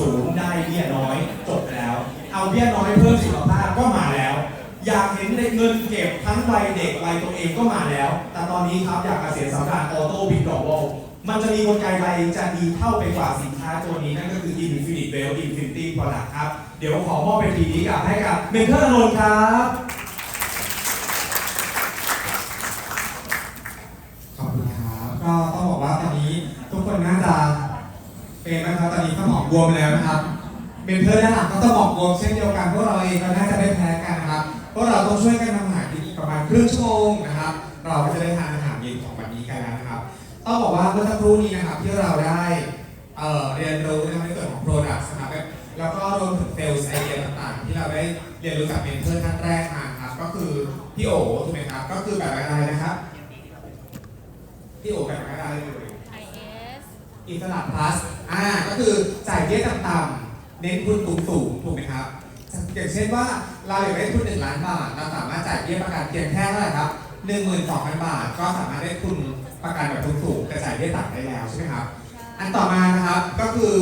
สูงได้เบี้ยน้อยจบไปแล้ว เอาเบี้ยน้อยเพิ่มสุขภาพก็มาแล้ว อยากเห็นเงินเก็บทั้งวัยเด็กวัยตัวเองก็มาแล้ว แต่ตอนนี้ครับอยากเกษียณสำราญออโต้บินดอกวอลมันจะมีกลไกใดจะดีเท่าไปกว่าสินค้าตัวนี้นั่นก็คือ Infinite Well Infinity Product ครับ เดี๋ยวขอมอบเป็นทีนี้กับให้กับเมนเทอร์นนท์ครับขอบคุณครับ ก็ต้องบอกว่าตอนนี้ทุกคนน่าจะ เป็นนะครับตอนนี้สมองบวมแล้วนะครับเบนเทอร์ด้านหลังก็สมองบวมเช่นเดียวกันพวกเราเองก็น่าจะได้แพ้กันนะครับพวกเราต้องช่วยกันทำอาหารกินอีกประมาณครึ่งชั่วโมงนะครับ เราก็จะได้ทานอาหารเย็นของวันนี้กันแล้วนะครับต้องบอกว่าเมื่อสักครู่นี้นะครับที่เราได้เอ่อเรียนรู้นะครับในส่วนของ Product นะครับแล้วก็รวมถึงเซลล์ไอเดียต่างๆ ที่เราได้เรียนรู้จากเมนเทอร์ท่านแรกมาครับก็คือพี่โอถูกไหมครับก็คือแบบอะไรนะครับพี่โอแบบอะไรเลย IS อิสระพลัสอ่าก็ คือจ่ายเบี้ยต่ำๆเน้นทุนสูงสูงๆถูกไหมครับ อย่างเช่นว่าเราอยากได้ทุนหนึ่งล้านบาท เราสามารถจ่ายเบี้ยประกันเพียงแค่เท่าไหร่ครับหนึ่งหมื่นสองพันบาท ก็สามารถได้ทุนประกันแบบทุนสูงแต่จ่ายเบี้ยต่ำได้แล้วใช่ไหมครับ อันต่อมานะครับก็คือ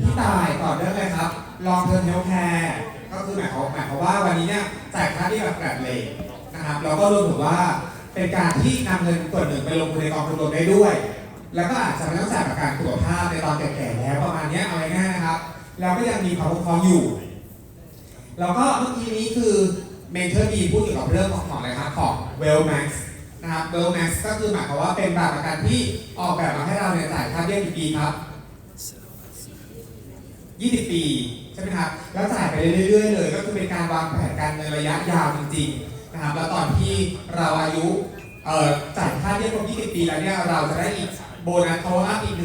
พี่ตายต่อเนื่องเลยครับลองเทอร์เทลแคร์ก็คือหมายความหมายความว่าวันนี้เนี่ยจ่ายค่าที่แบบแบบเลทนะครับแล้วก็รวมถึงว่าเป็นการที่นำเงินส่วนหนึ่งไปลงทุนในกองทุนรวมได้ด้วย แล้วก็อาจจะไม่ต้องจ่ายประกันสุขภาพในตอนแก่ๆแล้วประมาณนี้เอาง่ายๆนะครับ แล้วก็ยังมีความคุ้มครองอยู่ แล้วก็เมื่อกี้นี้คือเมนเทอร์ดีพูดเกี่ยวกับเรื่องของของอะไรครับของ Well Max นะครับ Well Max ก็คือหมายความว่าเป็นแบบประกันที่ออกแบบมาให้เราเนี่ยจ่ายค่าเบี้ยกี่ปีครับ 20 ปีใช่ไหมครับ แล้วจ่ายไปเรื่อยๆเลย ก็คือเป็นการวางแผนการเงินระยะยาวจริงๆนะครับ แล้วตอนที่เราอายุเอ่อจ่ายค่าเบี้ยครบ 20 ปีแล้วเนี่ยเราจะได้อีก โบนัสโทอัพอีก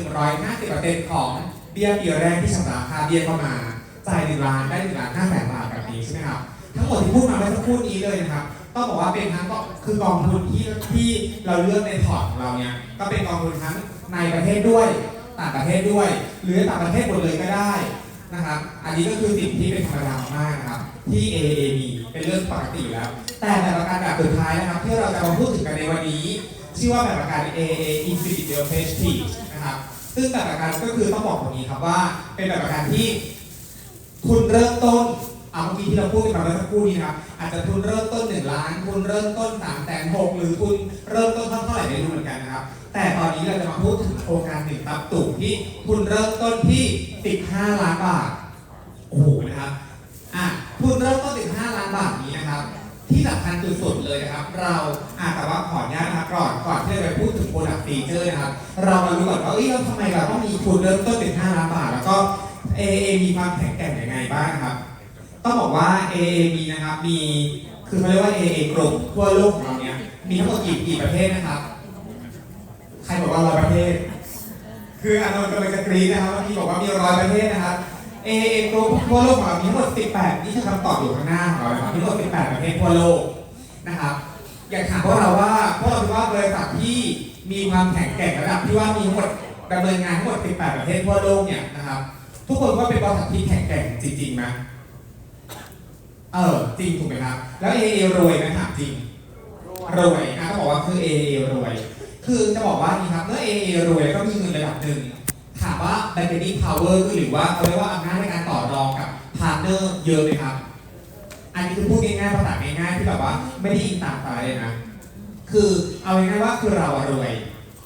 150%ของเบี้ยปีแรกที่ชำระค่าเบี้ยเข้ามา จ่าย1ล้านได้1ล้าน5แสนบาทแบบนี้ใช่ไหมครับ ทั้งหมดที่พูดมาเมื่อสักครู่นี้เลยนะครับต้องบอกว่าเป็นทั้งก็คือกองทุนที่ที่เราเลือกในพอร์ตของเราเนี่ยก็เป็นกองทุนทั้งในประเทศด้วยต่างประเทศด้วย หรือต่างประเทศหมดเลยก็ได้นะครับ อันนี้ก็คือสิ่งที่เป็นธรรมดามากนะครับ ที่ AAB เป็นเรื่องปกติแล้ว แต่แบบประกันแบบสุดท้ายนะครับที่เราจะมาพูดถึงกันในวันนี้ ชื่อว่าแบบประกัน AA Infinite Real Prestige นะครับ ซึ่งแบบประกันก็คือต้องบอกตรงนี้ครับว่า เป็นแบบประกันที่ทุนเริ่มต้นเอาเมื่อกี้ที่เราพูดกันมาเมื่อสักครู่นี้นะครับอาจจะทุนเริ่มต้น 1 ล้าน ทุนเริ่มต้น3ามแสนหกหรือทุนเริ่มต้นเท่าไหร่ไม่รู้เหมือนกันนะครับ แต่ตอนนี้เราจะมาพูดถึงโครงการหนึ่งตับตุ่มที่ทุนเริ่มต้นที่ 15 ล้านบาท โอ้โหนะครับอะทุนเริ่มต้น 15 ล้านบาทนี้ ที่สำคัญสุดๆเลยนะครับ เราอะแต่ว่าขออนุญาตนะครับก่อนก่อนที่จะไปพูดถึงโปรดักต์ฟีเจอร์นะครับ เรามาดูก่อนว่าเอ้ยทำไมเราต้องมีทุนเริ่มต้น15ล้านบาท แล้วก็ AA มีความแข็งแกร่งยังไงบ้างนะครับ ต้องบอกว่า AA มีนะครับมีคือเขาเรียกว่า AA กลุ่มทั่วโลกของเราเนี่ยมีทั้งหมดกี่กี่ประเทศนะครับ ใครบอกว่าร้อยประเทศ คืออานนท์กำลังจะกรี๊ดนะครับเมื่อกี้บอกว่ามีร้อยประเทศนะครับ AA กลุ่มทั่วโลกของเรามีทั้งหมด 18 นี่คือคำตอบอยู่ข้างหน้าของเรานะครับมีทั้งหมด 18 ประเทศทั่วโลกนะครับ อยากถามพวกเราว่าพวกเราคิดว่าบริษัทที่มีความแข็งแกร่งระดับที่ว่ามีทั้งหมดดำเนินงานทั้งหมด 18 ประเทศทั่วโลกเนี่ยนะครับ ทุกคนว่าเป็นบริษัทที่แข็งแกร่งจริงๆไหมเออจริงถูกไหมครับ แล้ว AA รวยไหมถามจริง รวยอะต้องบอกว่าคือ AA รวย คือจะบอกว่านี่ครับเมื่อ AA รวยก็มีเงินระดับหนึ่ง ถามว่า bargaining power ก็หรือว่าเขาเรียกว่าอำนาจในการต่อรองกับพาร์ทเนอร์เยอะไหมครับ อันนี้คือพูดง่ายๆภาษาง่ายๆที่แบบว่าไม่ได้ยินตามตาเลยนะ คือเอาง่ายๆว่าคือเราอะรวย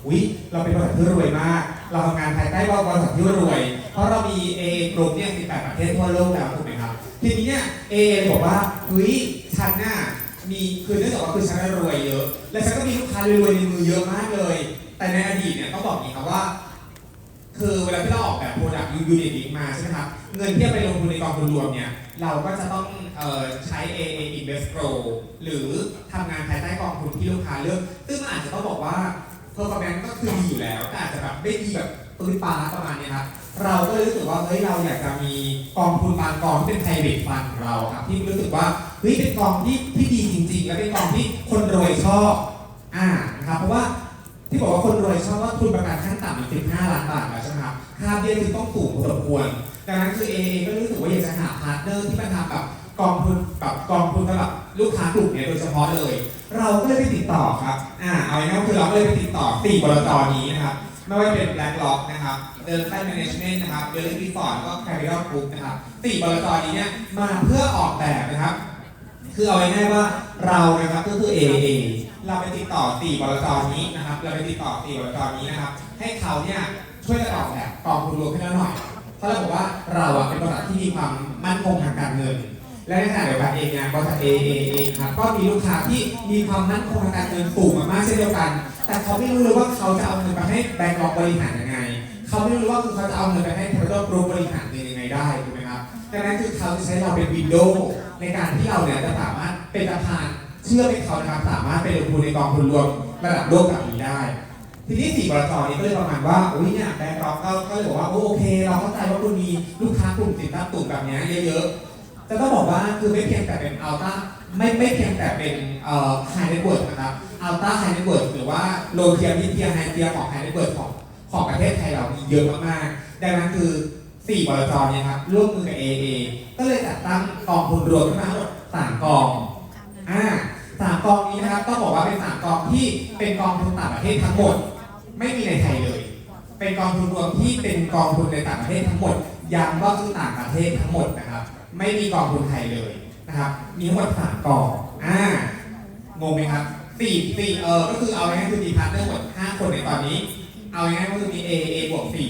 วิเราเป็นบริษัทที่รวยมาก เราทำงานภายใต้บริษัทที่รวย เพราะเรามี A กลุ่มเนี่ย18ประเทศทั่วโลกแล้วถูกไหมครับ ทีนี้เนี่ย A บอกว่าเฮ้ยฉันน่ะมีคือเนื่องจากว่าคือฉันะรวยเยอะ และฉันก็มีลูกค้ารวยๆในมือเยอะมากเลย แต่ในอดีตเนี่ยต้องบอกอย่างนี้ครับว่า คือเวลาที่เราออกแบบ Product Unit Link มาใช่ไหมครับ เงินที่จะไปลงทุนในกองทุนรวมเนี่ย เราก็จะต้องเอ่อใช้ AA Invest Pro หรือทำงานภายใต้กองทุนที่ลูกค้าเลือก ซึ่งมันอาจจะต้องบอกว่า performance ก็คือดีอยู่แล้ว แต่อาจจะแบบไม่ดีแบบปืนปลาประมาณเนี้ยครับ เราก็เลยรู้สึกว่าเฮ้ยเราอยากจะมีกองทุนบางกองที่เป็น private fund ของเราครับ ที่รู้สึกว่าเฮ้ยเป็นกองที่ที่ดีจริง ๆ และเป็นกองที่คนรวยชอบอ่านะครับเพราะว่า ที่บอกว่าคนรวยชอบว่าทุนประกันขั้นต่ำมัน15ล้านบาทแล้วใช่ไหมครับค่าเบี้ยคือต้องสูงพอสมควร ดังนั้นคือ AA ก็รู้สึกว่าอยากจะหาพาร์ทเนอร์ที่มันทำแบบกองทุนแบบกองทุนสำหรับลูกค้ากลุ่มเนี้ยโดยเฉพาะเลย เราก็เลยไปติดต่อครับ อ่า เอาง่ายๆคือเราก็เลยไปติดต่อ4บลจนี้นะครับ ไม่ว่าจะเป็น BlackRock นะครับ เดินค่าย Management นะครับ b e l l i n g Ford ก็ Capital Group นะครับสี่บลจนี้เนี่ยมาเพื่อออกแบบนะครับ คือเอาง่ายๆว่าเรานะครับก็คือ AA เราไปติดต่อสี่บลจนี้นะครับ เราไปติดต่อสี่บลจนี้นะครับ ให้เขาเนี่ยช่วยกันออกแบบกองทุนรวมให้เราหน่อย เพราะเราบอกว่าเราอะเป็นบริษัทที่มีความมั่นคงทางการเงิน และในขณะเดียวกันเองเนี่ยบริษัท AA เอเองครับก็มีลูกค้าที่มีความมั่นคงทางการเงินสูงมากๆเช่นเดียวกัน แต่เขาไม่รู้เลยว่าเขาจะเอาเงินไปให้แบงก์ล็อกบริหารยังไง เขาไม่รู้ว่าคือเขาจะเอาเงินไปให้ Capital Group บริหารเงินยังไงได้ถูกไหมครับดังนั้นคือเขาจะใช้เราเป็นวินโดว์ในการที่เราเนี่ยจะสามารถเป็นประธาน เชื่อให้เขานะครับสามารถไปลงทุนในกองทุนรวมระดับโลกแบบนี้ได้ ทีนี้สี่บริษัทนี้ก็เลยประมาณว่าอุ้ยเนี่ยแบงก์ล็อกก็เลยบอกว่าโอเค เราเข้าใจว่าคุณมีลูกค้ากลุ่มสินทรัพย์ตุ่มแบบนี้เยอะๆจะต้องบอกว่าคือไม่เพียงแต่เป็นอัลต้าไม่ไม่เพียงแต่เป็นเอ่อไฮเนเวิร์นะครับอัลต้าไฮเนเวิร์หรือว่าโลเทียมิเทียไฮเทียของไฮเนเวิร์ของของประเทศไทยเรามีเยอะมากๆดังนั้นคือ4บลจเนี่ยครับร่วมมือกับ AA ก็เลยจัดตั้งกองทุนรวมขึ้นมาทั้งหมด3กอง อ่าสามกองนี้นะครับต้องบอกว่าเป็นสามกองที่เป็นกองทุนต่างประเทศทั้งหมด ไม่มีในไทยเลย เป็นกองทุนรวมที่เป็นกองทุนในต่างประเทศทั้งหมดย้ำว่าคือต่างประเทศทั้งหมดนะครับ ไม่มีกองทุนไทยเลยนะครับมีทั้งหมดสามกองอ่างงไหมครับสี่สี่เออก็คือเอาง่ายๆคือมีพาร์ทเนอร์หมดห้าคนในตอนนี้ เอาง่ายๆก็คือมี A A บวกสี่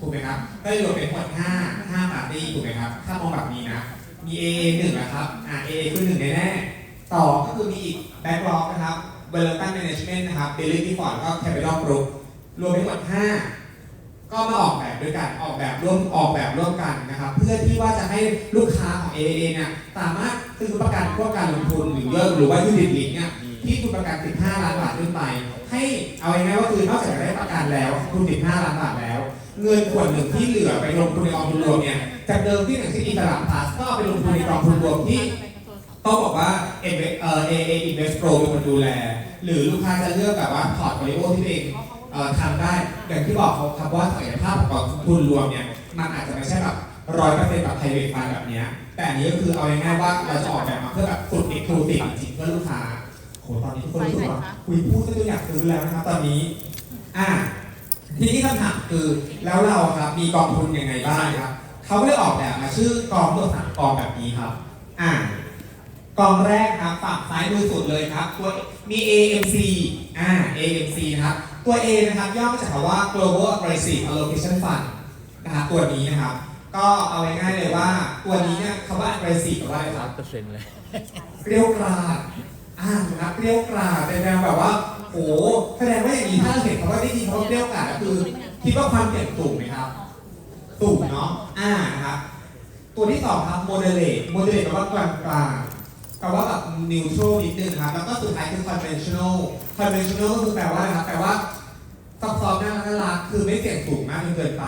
ถูกไหมครับก็รวมเป็นหมวด5 5ปาร์ตี้ถูกไหมครับถ้ามองแบบนี้นะมี AA 1นะครับอ่า AA คือหนึ่งแน่ๆ ต่อก็คือมีอีก Backlog นะครับ v e l o p m e Management นะครับ b i l l i n g Ford ก็ Capital Group รวมเป็นหมด5 ก็มาออกแบบด้วยกันออกแบบร่วมออกแบบร่วมกันนะครับ เพื่อที่ว่าจะให้ลูกค้าของ AA เนี่ยสามารถซื้อประกันพวกการลงทุนหรือเลิกหรือว่ายูนิตลิงเนี่ยที่คุณประกัน 15 ล้านบาทขึ้นไป ให้เอาง่ายๆว่าคือนอกจากจได้ประกันแล้ว คุณ 15 ล้านบาทแล้ว เงินส่วนหนึ่งที่เหลือไปลงทุนในกองทุนรวมเนี่ยจากเดิมที่อย่างเช่นอิสระพาสก็ไปลงทุนในกองทุนรวมที่ ต้องบอกว่าเอเออ AA Invest Pro เป็นคนดูแล หรือลูกค้าจะเลือกแบบว่าพอร์ตโฟลิโอที่ตัวเองเอ่อทำได้ อย่างที่บอกเขาครับว่าศักยภาพของกองทุนรวมเนี่ยมันอาจจะไม่ใช่แบบร้อยเปอร์เซ็นต์แบบไทยเวทฟแบบเนี้ยแต่อันนี้ก็คือเอาง่ายๆว่าเราจะออกแบบมาเพื่อแบบสุดเอ็กซ์คลูซีฟจริงเพื่อลูกค้าโหตอนนี้ทุกคนรู้สึกว่าคุยพูดซะจนอยากซื้อแล้วนะครับตอนนี้อ่าทีนี้คำถามคือแล้วเราครับมีกองทุนยังไงบ้างครับเขาก็ได้ออกแบบมาชื่อกองตัวสามกองแบบนี้ครับ อ่า กองแรกครับฝั่งซ้ายมือสุดเลยครับตัวมี AMC อ่า AMC นะครับตัว A นะครับย่อมาจากคำว่า Global Aggressive Allocation Fund นะครับตัวนี้นะครับ ก็เอาง่ายๆเลยว่าตัวนี้เนี่ยคำว่า aggressive แปลว่าอะไรครับเปอร์เซ็นต์เลยเปรี้ยวกราดอ่านะครับเปรี้ยวกราดเป็นแนวแบบว่าโหแสดงว่าอย่างนี้ถ้าเราเห็นคำว่าได้ยินคำว่าเปรี้ยวกราดก็คือคิดว่าความเสี่ยงสูงไหมครับสูงเนาะอ่านะครับตัวที่สองครับ moderate moderate แปลว่ากลางกลาง ๆแปลว่าแบบ neutral นิดนึงครับแล้วก็สุดท้ายคือ conventional conventional ก็คือแปลว่าอะไรครับแปลว่าซับซ้อนน่ารักน่ารักคือไม่เสี่ยงสูงมากจนเกินไป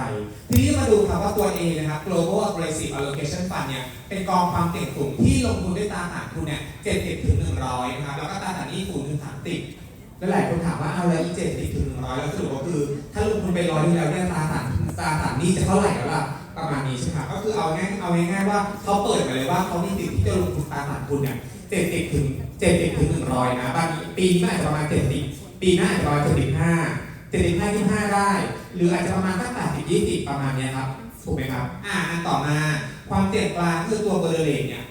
ทีนี้มาดูครับว่าตัว A นะครับ global aggressive allocation fund เนี่ยเป็นกองความเสี่ยงสูงที่ลงทุนด้วยตราสารทุนเนี่ย70ถึง100นะครับแล้วก็ตราสารหนี้0ถึง30แล้วหลายคนถามว่าเอาแล้วอี70ถึง100 แล้วสรุปก็คือ ถ้าลงทุนไปร้อยแล้วเนี่ยตราสารตราสารหนี้จะเท่าไหร่แล้วล่ะ ประมาณนี้ใช่ไหมก็คือเอาง่ายเอาง่ายๆว่าเขาเปิดมาเลยว่าเขามีสิทธิ์ที่จะลงทุนตราสารทุนเนี่ย70ถึง70ถึง100นะบางทีปีนี้อาจจะประมาณ70ปีหน้าอาจจะประมาณ75 75 25ได้ หรืออาจจะประมาณสัก80 20ประมาณเนี้ยครับถูกไหมครับ อ่าอันต่อมาความเสี่ยงกลางคือตัวเบอร์เลนเนี่ย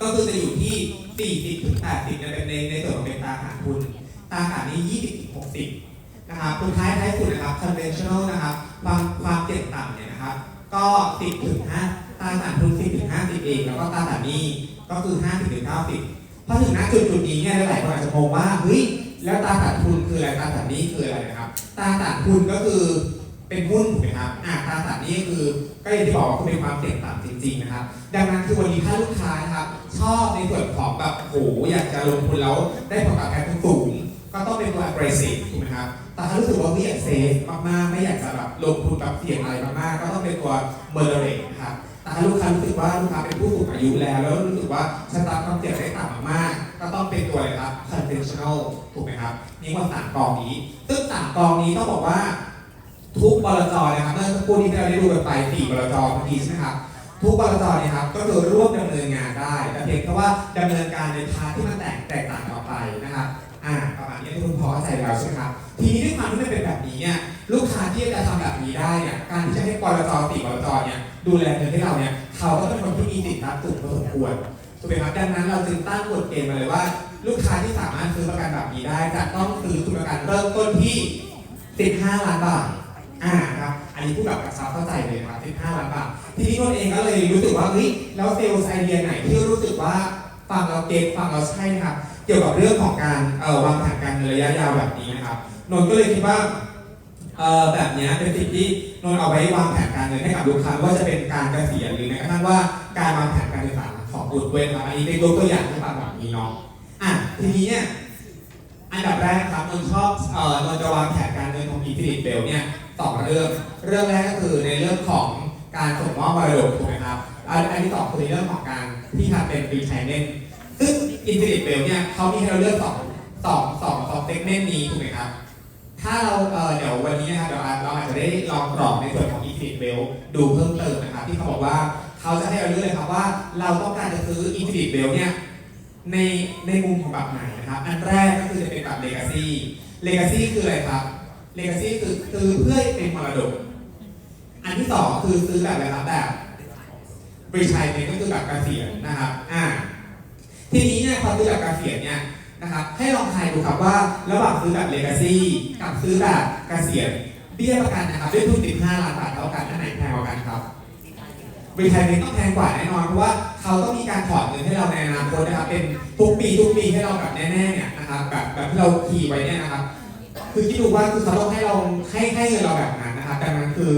ก็คือจะอยู่ที่40ถึง80เนี่ยเป็นในในส่วนของเป็นตราสารทุนตราสารนี้20ถึง60นะครับสุดท้ายท้ายสุดนะครับ conventional นะครับ ความความเสี่ยงต่ำเนี่ยนะครับ ก็10ถึง5ตราสารทุน10ถึง50เอง แล้วก็ตราสารหนี้ก็คือ50ถึง90พอถึงณจุดจุดนี้เนี่ยหลายคนอาจจะงงว่าเฮ้ยแล้วตราสารทุนคืออะไรตราสารหนี้คืออะไรนะครับตราสารทุนก็คือเป็นหุ้นถูกไหมครับอ่าตราสารหนี้ก็คือก็อย่างที่บอกว่าคือเป็นความเสี่ยงต่ำจริง ๆ นะครับ ดังนั้นคือวันนี้ถ้าลูกค้านะครับชอบในส่วนของแบบโหอยากจะลงทุนแล้วได้ผลตอบแทนสูง ก็ต้องเป็นตัว aggressive ถูกไหมครับ แต่ถ้ารู้สึกว่าไม่อยากเซฟมากๆ ไม่อยากจะแบบลงทุนแบบเสี่ยงอะไรมากๆ ก็ต้องเป็นตัว moderate นะครับ แต่ถ้าลูกค้ารู้สึกว่าลูกค้าเป็นผู้สูงอายุแล้ว แล้วรู้สึกว่าชะตาความเสี่ยงได้ต่ำมากๆ ก็ต้องเป็นตัวอะไรครับ conventional ถูกไหมครับ นี่ว่าสามกองนี้ ซึ่งสามกองนี้ต้องบอกว่าทุกบลจนะครับเมื่อสักครู่นี้ที่เราได้ดูกันไปสี่บลจเมื่อกี้ใช่ไหมครับทุกบลจเนี่ยครับก็คือร่วมดำเนินงานได้แต่เพียงแค่ว่าดำเนินการในพาร์ทที่มันแตกแตกต่างออกไปนะครับอ่าประมาณ ทุกคนพอเข้าใจแล้วใช่ไหมครับทีนี้ด้วยความที่มันเป็นแบบนี้เนี่ยลูกค้าที่จะทำแบบนี้ได้เนี่ยการที่จะให้ปตจติปตจเนี่ยดูแลเงินให้เราเนี่ยเขาก็เป็นคนที่มีสินทรัพย์สูงพอสมควรถูกไหมครับดังนั้นเราจึงตั้งกฎเกณฑ์มาเลยว่า ลูกค้าที่สามารถซื้อประกันแบบนี้ได้จะต้องซื้อทุนประกันเริ่มต้นที่15ล้านบาทอ่าครับอันนี้พูดแบบกระชับเข้าใจเลยครับ15ล้านบาททีนี้นนเองก็เลยรู้สึกว่าเฮ้ยแล้วเซลล์ไอเดียไหนที่รู้สึกว่าฟังเราเก็ตฟังเราใช่นะครับ เกี่ยวกับเรื่องของการวางแผนการเงินระยะยาวแบบนี้นะครับนนท์ก็เลยคิดว่าแบบนี้เป็นสิ่งที่นนท์เอาไว้วางแผนการเงินให้กับลูกค้าว่าจะเป็นการเกษียณหรือแม้กระทั่งว่าการวางแผนการศึกษาของบุตรด้วยนะครับอันนี้เป็นตัวอย่างให้ฟังแบบนี้เนาะอะทีนี้เนี่ยอันดับแรกครับนนท์ชอบเอ่อนนท์จะวางแผนการเงินของอินฟินิตเบลเนี่ยสองเรื่องเรื่องแรกก็คือในเรื่องของการส่งมอบมรดกถูกไหมครับอันอันที่สองคือในเรื่องของการที่ทำเป็นรีไทเมนซึ่ง อินฟินิตเบลเนี่ยเขามีให้เราเลือกสองสองสองสองเซกเมนต์นี้ถูกไหมครับ ถ้าเราเอ่อเดี๋ยววันนี้นะครับเดี๋ยวเราอาจจะได้ลองกรอกในส่วนของ Infinite Bell ดูเพิ่มเติมนะครับที่เขาบอกว่าเขาจะให้เราเลือกเลยครับว่าเราต้องการจะซื้อ Infinite Bell เนี่ยในในมุมของแบบไหนนะครับ อันแรกก็คือจะเป็นแบบ Legacy Legacy คืออะไรครับ Legacy คือซื้อเพื่อเป็นมรดก อันที่สองคือซื้อแบบอะไรครับแบบ Retirement ก็คือแบบเกษียณนะครับอ่า ทีนี้เนี่ยพอซื้อแบบเกษียณเนี่ยนะครับให้ลองทายดูครับว่าระหว่างซื้อแบบเลกาซี่กับซื้อแบบเกษียณเบี้ยประกันนะครับด้วยทุน15ล้านบาทเท่ากันอันไหนแพงกว่ากันครับบริษัทนี้ต้องแพงกว่าแน่นอนเพราะว่าเขาต้องมีการถอนเงินให้เราในอนาคตนะครับเป็นทุกปีทุกปีให้เราแบบแน่ๆเนี่ยนะครับแบบแบบที่เราคีย์ไว้เนี่ยนะครับ คือคิดดูว่าคือเขาต้องให้เราให้ให้เงินเราแบบนั้นนะครับดังนั้นคือ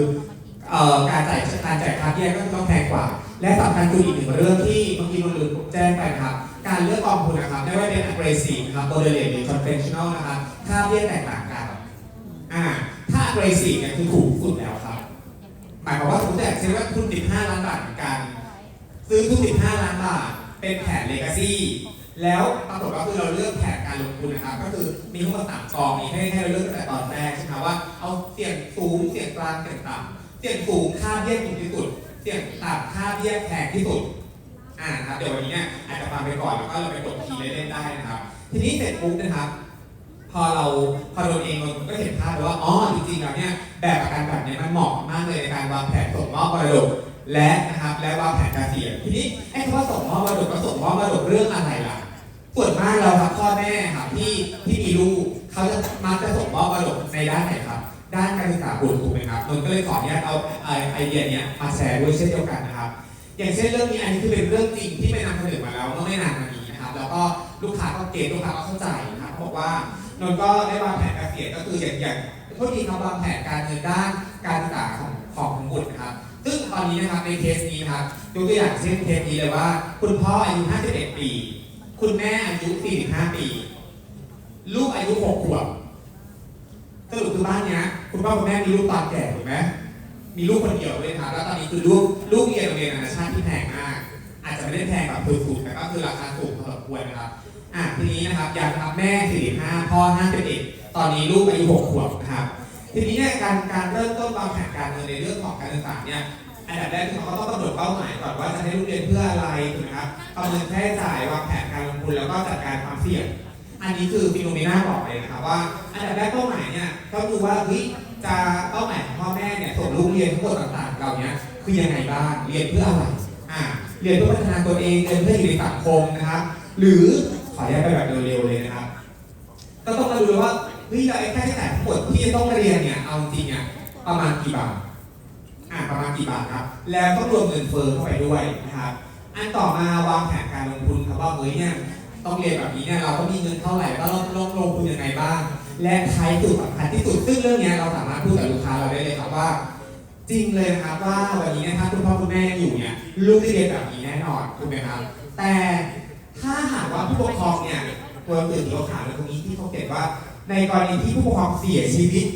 เอ่อการจ่ายการจ่ายค่าเบี้ยก็ต้องแพงกว่า และสำคัญคืออีกหนึ่งเรื่องที่เมื่อกี้มันลืมแจ้งไปนะครับ การเลือกกองทุนนะครับไม่ว่าเป็น aggressive นะครับ moderate หรือ conventional นะครับค่าเบี้ยแตกต่างกันอ่าถ้า aggressive เนี่ยคือถูกสุดแล้วครับ หมายความว่าสมมติอย่งเช่นว่าทุน15 ล้านบาทเหมือนกัน ซื้อทุน15 ล้านบาท เป็นแผน legacy แล้วปรากฏว่าคือเราเลือกแผนการลงทุนนะครับ ก็คือมีทั้งหมดสามกองนี้ให้ให้เราเลือกตั้งแต่ตอนแรกใช่ไหมว่าเอาเสี่ยงสูงเสี่ยงกลางเสี่ยงต่ำเสี่ยงสูงค่าเบี้ยถูกที่สุด เสี่ยงต่ำค่าเบี้ยแพงที่สุด อ่านะครับเดี๋ยววันนี้เนี่ยอาจจะฟังไปก่อนแล้วก็เราไปกดคีย์เล่นได้นะครับ ทีนี้เสร็จปุ๊บนะครับ พอเราพอโดนเองเราก็เห็นภาพเลยว่าอ๋อจริงๆแล้วเนี่ยแบบประกันแบบนี้มันเหมาะมากเลยในการวางแผนส่งมอบมรดกและนะครับและวางแผนการเกษียทีนี้ไอ้คำว่าส่งมอบมรดกก็ส่งมอบมรดกเรื่องอะไรล่ะส่วนมากเราครับพ่อแม่ครับที่ที่มีลูกเขาจะมักจะส่งมอบมรดกในด้านไหนครับด้านการศึกษาบุตรถูกไหมครับนนก็เลยขออนุญาตเอาไอไอเดียเนี้ยมาแชร์ด้วยเช่นเดียวกันนะครับ อย่างเช่นเรื่องนี้อันนี้คือเป็นเรื่องจริงที่ไปนำเสนอมาแล้วเมื่อไม่นานมานี้นะครับ แล้วก็ลูกค้าก็เก็ตลูกค้าก็เข้าใจนะครับเขาบอกว่านนก็ได้วางแผนการเกษียณก็คืออย่างอย่างโทษทีครับวางแผนการเงินด้านการศึกษาของของบุตรนะครับ ซึ่งตอนนี้นะครับในเคสนี้ครับยกตัวอย่างเช่นเคสนี้เลยว่า คุณพ่ออายุ 51 ปี คุณแม่อายุ 45 ปี ลูกอายุ 6 ขวบสรุปคือบ้านเนี้ยคุณพ่อคุณแม่มีลูกตอนแก่ถูกไหม มีลูกคนเดียวด้วยครับแล้วตอนนี้คือลูกลูกเรียนโรงเรียนนานาชาติที่แพงมาก อาจจะไม่ได้แพงแบบถูกๆแต่ก็คือราคาสูงพอสมควรนะครับอะทีนี้นะครับอยากนะครับแม่45พ่อ51ตอนนี้ลูกอายุ6ขวบนะครับทีนี้เนี่ยการการเริ่มต้นวางแผนการเงินในเรื่องของการศึกษาเนี่ยอันดับแรกคือเขาก็ต้องกำหนดเป้าหมายก่อนว่าจะให้ลูกเรียนเพื่ออะไรถูกไหมครับประเมินค่าใช้จ่ายวางแผนการลงทุนแล้วก็จัดการความเสี่ยง อันนี้คือฟิโนเมนาบอกเลยนะครับว่า อันดับแรกเป้าหมายเนี่ยก็คือว่าเฮ้ย จะเป้าหมายของพ่อแม่เนี่ยส่งลูกเรียนทั้งหมดต่างๆเหล่านี้คือยังไงบ้างเรียนเพื่ออะไรอ่าเรียนเพื่อพัฒนาตัวเองเรียนเพื่ออยู่ในสังคมนะครับ หรือขออนุญาตไปแบบเร็วๆเลยนะครับก็ต้องมาดูเลยว่าเฮ้ยเราไอ้ค่าใช้จ่ายทั้งหมดที่จะต้องเรียนเนี่ยเอาจริงเนี่ยประมาณกี่บาทอ่าประมาณกี่บาทครับ แล้วต้องรวมเงินเฟ้อเข้าไปด้วยนะครับอันต่อมาวางแผนการลงทุนครับว่าเฮ้ยเนี่ยต้องเรียนแบบนี้เนี่ยเราก็มีเงินเท่าไหร่แล้วเราต้องลงทุนยังไงบ้าง และท้ายสุดสำคัญที่สุดซึ่งเรื่องนี้เราสามารถพูดกับลูกค้าเราได้เลยครับว่า จริงเลยนะครับว่าวันนี้นี่ยถ้าคุณพ่อคุณแม่อยู่เนี่ยลูกได้เรียนแบบนี้แน่นอนถูกไหมครับ แต่ถ้าหากว่าผู้ปกครองเนี่ยตัวตื่นตัวขาวในตรงนี้ที่เขาเขียนว่า ในกรณีที่ผู้ปกครองเสียชีวิต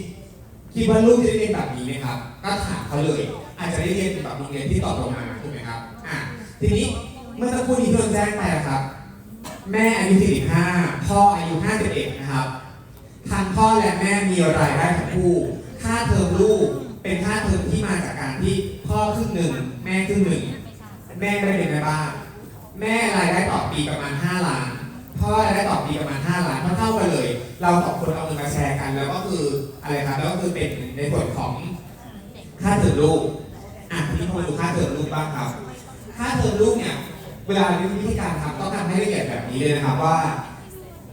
คิดว่าลูกจะได้เรียนแบบนี้ไหมครับก็ถามเขาเลย อาจจะได้เรียนแบบโรงเรียนที่ต่อลงมาถูกไหมครับอะทีนี้เมื่อสักครู่นี้ที่เราแจ้งไปอะครับ แม่อายุ 45 พ่ออายุ 51 นะครับ ทางพ่อและแม่มีรายได้ทั้งคู่ ค่าเทอมลูกเป็นค่าเทอมที่มาจากการที่พ่อครึ่งหนึ่ง แม่ครึ่งหนึ่ง แม่ไม่เป็นแม่บ้านแม่รายได้ต่อปีประมาณ 5 ล้าน พ่อรายได้ต่อปีประมาณ 5 ล้านเท่ากันเลย เราสองคนเอาเงินมาแชร์กัน แล้วก็คืออะไรครับ แล้วก็คือเป็นในส่วนของค่าเทอมลูก อะทีนี้มาดูค่าเทอมลูกบ้างครับ ค่าเทอมลูกเนี่ย เวลาวิธีการทำต้องทำให้ละเอียดแบบนี้เลยนะครับว่า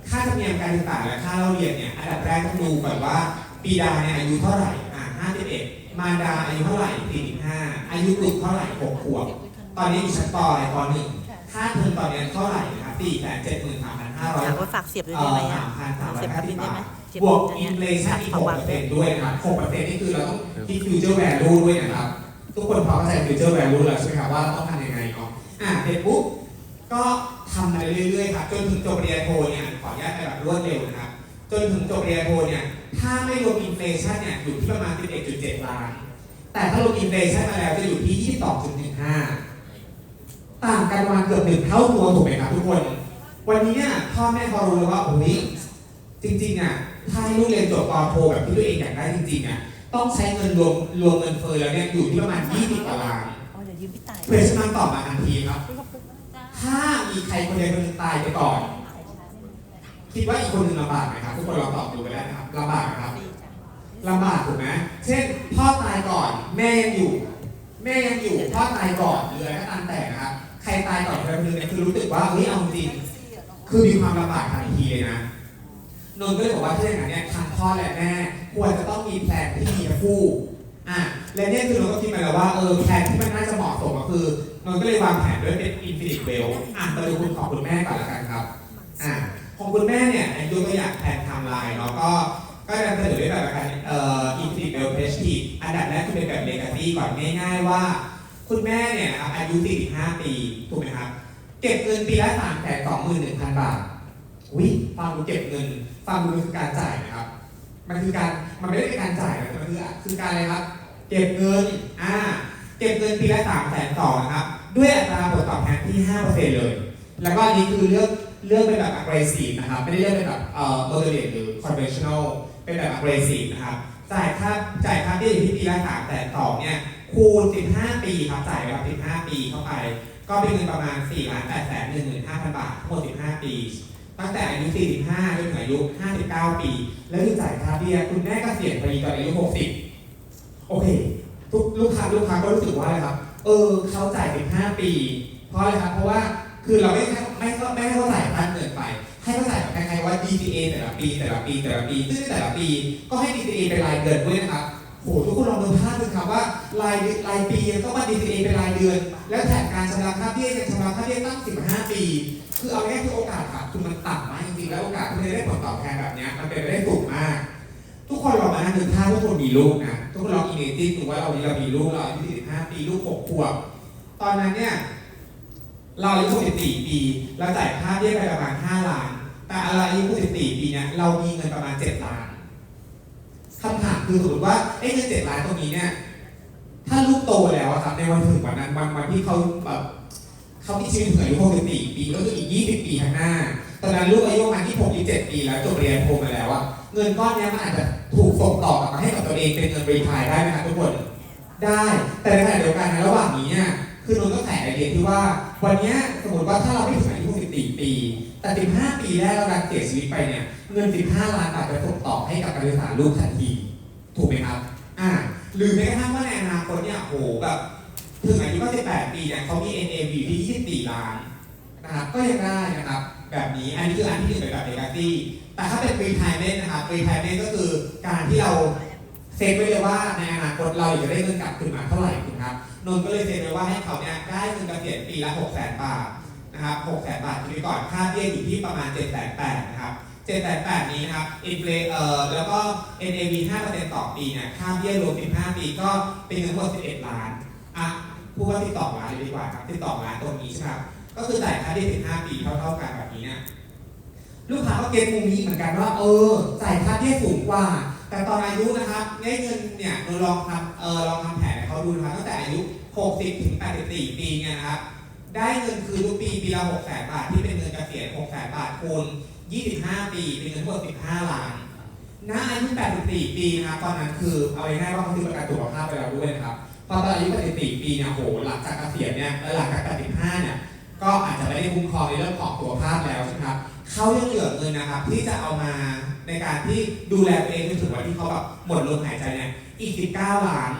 ค่าธรรมเนียมการศึกษาและค่าเล่าเรียนเนี่ยอันดับแรกต้องดูก่อนว่าปีดาเนี่ยอายุเท่าไหร่อ่า51มารดาอายุเท่าไหร่45อายุบุตรเท่าไหร่6ขวบตอนนี้อยู่ชั้นปอะไรปหนึ่งค่าเทอมตอนนี้เท่าไหร่นะครับ4 7 3 5 5 0อยาก0ว่าฝากเสียบด้วยเอ่ได้อไหมอะสามพันสามร้อเสียยบห้ากับสิบิบนได้บาไหมทเสียบบวกอันอิเนี้ยนฟลชันอีกฝากวาง6%ด้วยด้วยนะครับ6%นี่คือเราต้องคิดฟิวเจอร์แวลูด้วยนะครับ ทุกคนพอเข้าใจฟิวเจอร์แวลูแล้วใช่ไหมครับว่าต้องทำยังไงเนาะอะเสร็จปุ๊บ ก็ทำมาเรื่อยๆครับจนถึงจบปริญญาโทเนี่ยขออนุญาตไปแบบรวดเร็วนะครับ จนถึงจบปริญญาโทเนี่ยถ้าไม่รวมอินฟลชันเนี่ยอยู่ที่ประมาณ 11.7 ล้าน แต่ถ้ารวมอินฟลชันมาแล้วจะอยู่ที่ 22.15 ต่างกันประมาณเกือบหนึ่งเท่าตัวถูกไหมครับทุกคน วันนี้เนี่ยพ่อแม่พอรู้แล้วว่าโอ้ยจริงๆอะถ้าให้ลูกเรียนจบปอโทแบบที่ตัวเองอยากได้จริงๆอะต้องใช้เงินรวมรวมเงินเฟ้อแล้วเนี่ยอยู่ที่ประมาณ 20กว่าล้านอ๋อเดี๋ยวยืมพี่ตายเพรสมันตอบมาทันทีครับ ถ้ามีใครคนใดคนหนึ่งตายไปก่อน คิดว่าอีกคนหนึ่งลำบากไหมครับทุกคนลองตอบดูไปได้วนะครับลำบากครับลำบากถูกไหมเช่น พ่อตายก่อนแม่ยังอยู่ แม่ยังอยู่พ่อตายก่อนหรืออะไรก็ตามแต่นะครับใครตายก่อนคนใดคนหนึ่งเนี่ยคือรู้สึกว่าเฮ้ยเอาจริงคือมีความลำบากทันทีเลยนะนนท์ก็เลยบอกว่าถ้าอย่างนั้นเนี่ยทางพ่อและแม่ควรจะต้องมีแผนที่มีคู่อะและเนี่ยคือนนท์ก็คิดมาแล้วว่าเออแผนที่มันน่าจะเหมาะสมก็คือ นนท์ก็เลยวางแผนด้วยเป็น infinite well อะมาดูคุณของคุณแม่ก่อนละกันครับอะของคุณแม่เนี่ยยกตัวอย่างแผนไทม์ไลน์เนาะก็ก็จะเสนอด้วยแบบการเอ่อ infinite well perspective อันดับแรกคือเป็นแบบ legacy ก่อนง่ายๆว่า คุณแม่เนี่ยอายุ 45 ปีถูกไหมครับเก็บเงินปีละ3 2 1 0 0 0บาทอุ้ยฟังดูเก็บเงินฟังดูคือการจ่ายนะครับ มันคือการมันไม่ได้เป็นการจ่ายนะมันคือคือการอะไรครับ เก็บเงินอ่า เก็บเงินปีละ3 2 0 0 0 0นะครับ ด้วยอัตราผลตอบแทนที่5%เลย แล้วก็อันนี้คือเลือกเลือกเป็นแบบ aggressive นะครับ ไม่ได้เลือกเป็นแบบเอ่อ moderate หรือ conventional เป็นแบบ aggressive นะครับ จ่ายค่าจ่ายค่าเบี้ยอยู่ที่ปีละ3 2 0 0 0เนี่ยคูณ15ปีครับจ่ายไปครับ15ปีเข้าไป ก็เป็นเงินประมาณ4ล้าน8แสน15,000บาททั้งหมด15ปีตั้งแต่อายุ 45 จนถึงอายุ 59 ปี แล้วถึงจ่ายค่าเบี้ย คุณแม่ก็เสียณพอดีตอนอายุ 60 โอเค ทุกลูกค้าลูกค้าก็รู้สึกว่าอะไรครับ เออเขาจ่าย15ปี เพราะอะไรครับ เพราะว่าคือเราไม่ไม่ไม่ให้เขาจ่ายมากเกินไป ให้เขาจ่ายแบบคล้ายๆว่า DCA แต่ละปีแต่ละปีแต่ละปีซึ่งแต่ละปี ก็ให้ DCA เป็นรายเดือนด้วยนะครับโหทุกคนลองดูภาพดูครับว่ารายรายปียังต้องมา DCA เป็นรายเดือน แล้วแถมการชำระค่าเบี้ยยังชำระค่าเบี้ยตั้ง 15 ปี คือเอาง่ายคือโอกาสขาดทุนมันต่ำมากจริงๆแล้วโอกาสที่จะได้ผลตอบแทนแบบเนี้ยมันเป็นไปได้สูงมาก ทุกคน นั่งนึกถ้าทุกคนมีลูกนะทุกคนลองอินเนจิ้งดูว่าเรานี้เรามีลูกเราอายุ45ปีลูก6ขวบตอนนั้นเนี่ยเราอายุ64ปีเราจ่ายค่าเบี้ยไปประมาณ 5 ล้าน แต่เราอายุ64ปีเนี่ยเรามีเงินประมาณ 7 ล้านคำถามคือสมมติว่าไอ้เงิน 7 ล้านตรงนี้เนี่ยถ้าลูกโตแล้วครับในวันถึงวันนั้นวันวันที่เขาแบบเขามีชีวิตถึงอายุ64ปีก็คืออีก 20 ปีข้างหน้า ตอนนั้นลูกอายุประมาณ26 27ปีแล้วจบเรียนโทมาแล้วอะ เงินก้อนนี้มันอาจจะถูกส่งต่อกลับมาให้กับตัวเองเป็นเงินรีทายได้ไหมครับทุกคน ได้ แต่ในขณะเดียวกันในระหว่างนี้เนี่ยคือนนท์ก็แขกไอเดียที่ว่า วันนี้สมมติว่าถ้าเราไม่ถึงอายุ14 ปี แต่ 15 ปีแรกเราเสียชีวิตไปเนี่ย เงิน 15 ล้านบาทจะส่งต่อให้กับการศึกษาลูกทันที ถูกไหมครับ อ่า หรือแม้กระทั่งว่าในอนาคตเนี่ยโหแบบถึงอายุ18ปีเนี่ยเขามี NAV ที่24ล้านนะครับ ก็ยังได้นะครับ แบบนี้ อันนี้คืออันที่หนึ่งเป็นแบบ legacy แต่ถ้าเป็น retirement นะครับ retirement ก็คือการที่เราเซฟไว้เลยว่าในอนาคตเราอยากจะได้เงินกลับคืนมาเท่าไหร่ถูกครับนนท์ก็เลยเซ็นไว้ว่าให้เขาเนี่ยได้เงินเกษียณปีละ6 0 0 0 0บาทนะครับ6 0 0 0 0บาททีนี้ก่อนค่าเบี้ยอยู่ที่ประมาณ7 8 0 0 0นะครับ7 8 0 0นี้นะครับอินฟลเอ่อแล้วก็ NAV 5%ต่อปีเนี่ยค่าเบี้ยรวม15 ปีก็เป็นเงินทั้งหมด11 ล้านอะพูดว่า12ล้านดีกว่าครับ12ล้านตรงนี้ใช่ไหมครับก็คือจ่ายค่าเบี้ย15 ปีเท่าๆกันแบบนี้เนี่ย ลูกค้าก็เก็ตมุมนี้เหมือนกันว่า เออจ่ายค่าเบี้ยสูงกว่า แต่ตอนอายุนะครับได้เงินเนี่ยเราลองทำเออลองทำแผนให้เขาดูนะครับตั้งแต่อายุ 60 ถึง 84 ปีเนี่ยนะครับ ได้เงินคืนทุกปีปีละ6 0 0 0 0บาทที่เป็นเงินเกษียณ6 0 0 0 0บาทคูณ25 ปีเป็นเงินทั้งหมด15 ล้านณอายุ 84 ปีนะตอนนั้นคือเอาง่ายๆว่าเขาซื้อประกันสุขภาพไปแล้วด้วยนะครับพอตอนอายุ 84 ปีเนี่ยโหหลังจากเกษียณเนี่ยและหลังจาก 85 เนี่ยก็อาจจะไม่ได้คุ้มครองในเรื่องของสุขภาพแล้วใช่ไหมครับ เขายังเหลือเงินนะครับที่จะเอามาในการที่ดูแลตัวเองจนถึงวันที่เขาแบบหมดลมหายใจเนี่ยอีก 19 ล้าน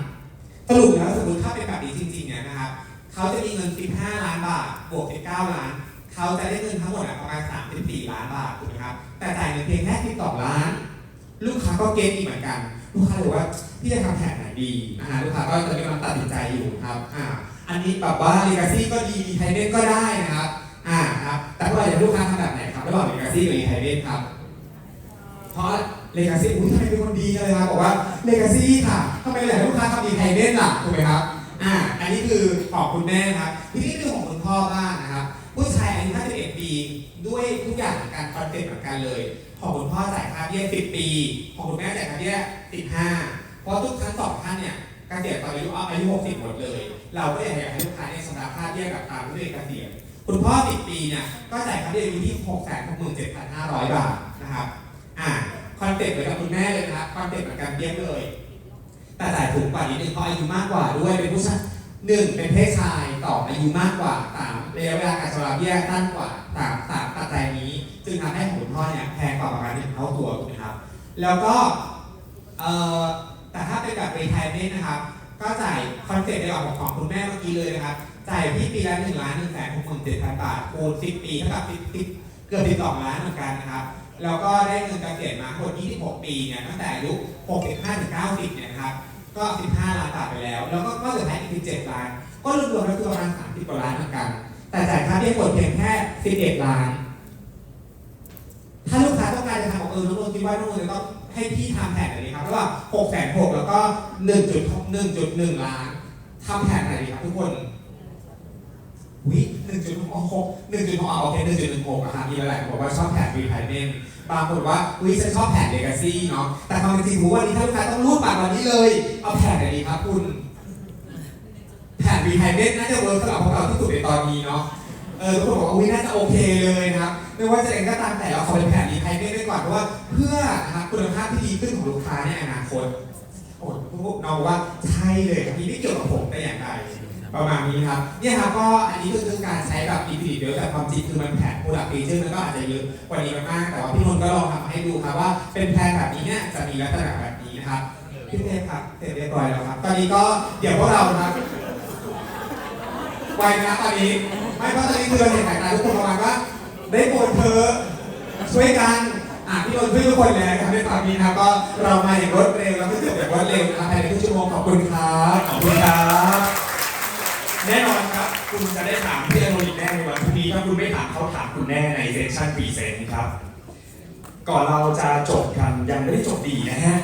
สรุปแล้วสมมติถ้าเป็นแบบนี้จริงๆเนี่ยนะครับเขาจะมีเงิน 15 ล้านบาทบวก 19 ล้าน เขาจะได้เงินทั้งหมดประมาณ 34 ล้านบาทถูกไหมครับแต่จ่ายเงินเพียงแค่12ล้าน ลูกค้าก็เก็ตอีกเหมือนกันลูกค้าเลยว่าพี่จะทำแผนไหนดีนะฮะลูกค้าก็จะมีกำลังตัดสินใจอยู่ครับอ่าอันนี้แบบว่า legacy ก็ดี ไทเดนก็ได้นะครับอ่าครับแต่ว่าอยากให้ลูกค้าทำแบบไหน ระหว่าง legacy กับไทเดนครับ เพราะ legacy อุ้ยทำไมเป็นคนดีเลยครับบอกว่า legacy ค่ะทำไมอยากให้ลูกค้าทำดีไทเดนล่ะถูกไหมครับอ่าอันนี้คือของคุณแม่ครับทีนี้เรื่องของคุณพ่อบ้างนะครับผู้ชายอายุ51ปีด้วยทุกอย่างเหมือนกันคอนเซ็ปต์เหมือนกันเลย ของคุณพ่อจ่ายค่าเบี้ย10 ปี ของคุณแม่จ่ายค่าเบี้ย15 เพราะทุกทั้งสองท่านเนี่ยเกษียณตอนอายุอายุ60หมดเลย เราก็อยากให้ลูกค้าเนี่ยชำระค่าเบี้ยกับตามที่ตัวเองเกษียณ คุณพ่อ 10 ปีเนี่ยก็จ่ายค่าเบี้ยอยู่ที่ 667,500 บาทนะครับอ่าคอนเซ็ปต์เหมือนกับคุณแม่เลยนะครับคอนเซ็ปต์เหมือนกันเบี้ยเลย แต่จ่ายถูกกว่านิดนึงเพราะอายุมากกว่าด้วยเป็นผู้ชายหนึ่งเป็นเพศชายสออายุมากกว่าสามระยะเวลาการชำระเบี้ยสั้นกว่าสามสามปัจจัยนี้ จึงทำให้ของคุณพ่อเนี่ยแพงกว่าประมาณหนึ่งเท่าตัวถูกไหมครับ แล้วก็เอ่อแต่ถ้าเป็นแบบรีไทเมนนะครับ ก็จ่ายคอนเซ็ปต์เดียวกับของคุณแม่เมื่อกี้เลยนะครับ จ่ายพี่ปีละหนึ่งล้านหนึ่งแสนหกหมื่นเจ็ดพันบาทคูณสิบปีเท่ากับสิบสิบเกือบสิบสองล้านเหมือนกันนะครับแล้วก็ได้เงินเกษียณมาทั้งหมด26 ปีเนี่ยตั้งแต่อายุ 65ถึง90 เนี่ยนะครับ ก็ 15 ล้านบาทไปแล้ว แล้วก็ก็เหลือท้ายอีก17ล้าน ก็รวมๆแล้วคือประมาณ 30กว่าล้านเหมือนกัน แต่จ่ายค่าเบี้ยปวดเพียงแค่ 11 ล้าน ถ้าลูกค้าต้องการจะทำบอกเออน้องนนท์คิดว่าน้องนนท์จะต้องให้พี่ทำแผนอะไรครับระหว่าง6แสน6แล้วก็ 1.1.1 ล้านทำแผนไหนดีครับทุกคน วิหนึ่งจุดหกหนึ่งจุดหกโอเคหนึ่งจุดหนึ่งหกอะครับมีหลายๆคนบอกว่าชอบแผนรีไพเมนบางคนว่าวิฉันชอบแผนเลกาซี่เนาะแต่ความจริงรู้วันนี้ถ้าลูกค้าต้องรูดปากวันนี้เลย เอาแผนไหนดีครับคุณแผนรีไพเมนน่าจะเวิร์กสำหรับพวกเราที่สุดในตอนนี้เนาะเออทุกคนบอกว่าวิน่าจะโอเคเลยนะครับไม่ว่าจะเองก็ตามแต่เราขอเป็นแผนรีไพเมนไว้ก่อนเพราะว่าเพื่อนะครับคุณภาพที่ดีขึ้นของลูกค้าในอนาคตโอ้พวกน้องบอกว่าใช่เลยครับนี่ไม่เกี่ยวกับผมแต่อย่างใด ประมาณนี้ครับเนี่ยครับก็อันนี้ก็คือการใช้แบบอินฟินิตเยอะแต่ความจริงคือมันแผนโปรดักต์ฟีเจอร์มันก็อาจจะเยอะกว่านี้มากๆแต่ว่าพี่นนท์ก็ลองทำให้ดูครับว่าเป็นแพลนแบบนี้เนี่ยจะมีลักษณะแบบนี้นะครับพี่เทพครับเสร็จเรียบร้อยแล้วครับ ตอนนี้ก็เดี๋ยวพวกเราครับไวนะตอนนี้ไม่เพราะตอนนี้คือเราเห็นสายตาทุกคนประมาณว่าได้โปรดเธอะช่วยกันอะพี่นนท์ช่วยทุกคนเลยครับในตอนนี้นะก็เรามาอย่างรวดเร็วแล้วก็จบอย่างรวดเร็วนะครับภายในครึ่งชั่วโมงขอบคุณครับขอบคุณครับ แน่นอนครับ คุณจะได้ถามพี่อนุอีกแน่ในวันพรุ่งนี้ถ้าคุณไม่ถามเขาถามคุณแน่ในเซสชั่นปีเซนต์ครับ ก่อนเราจะจบกันยังไม่ได้จบดีนะฮะ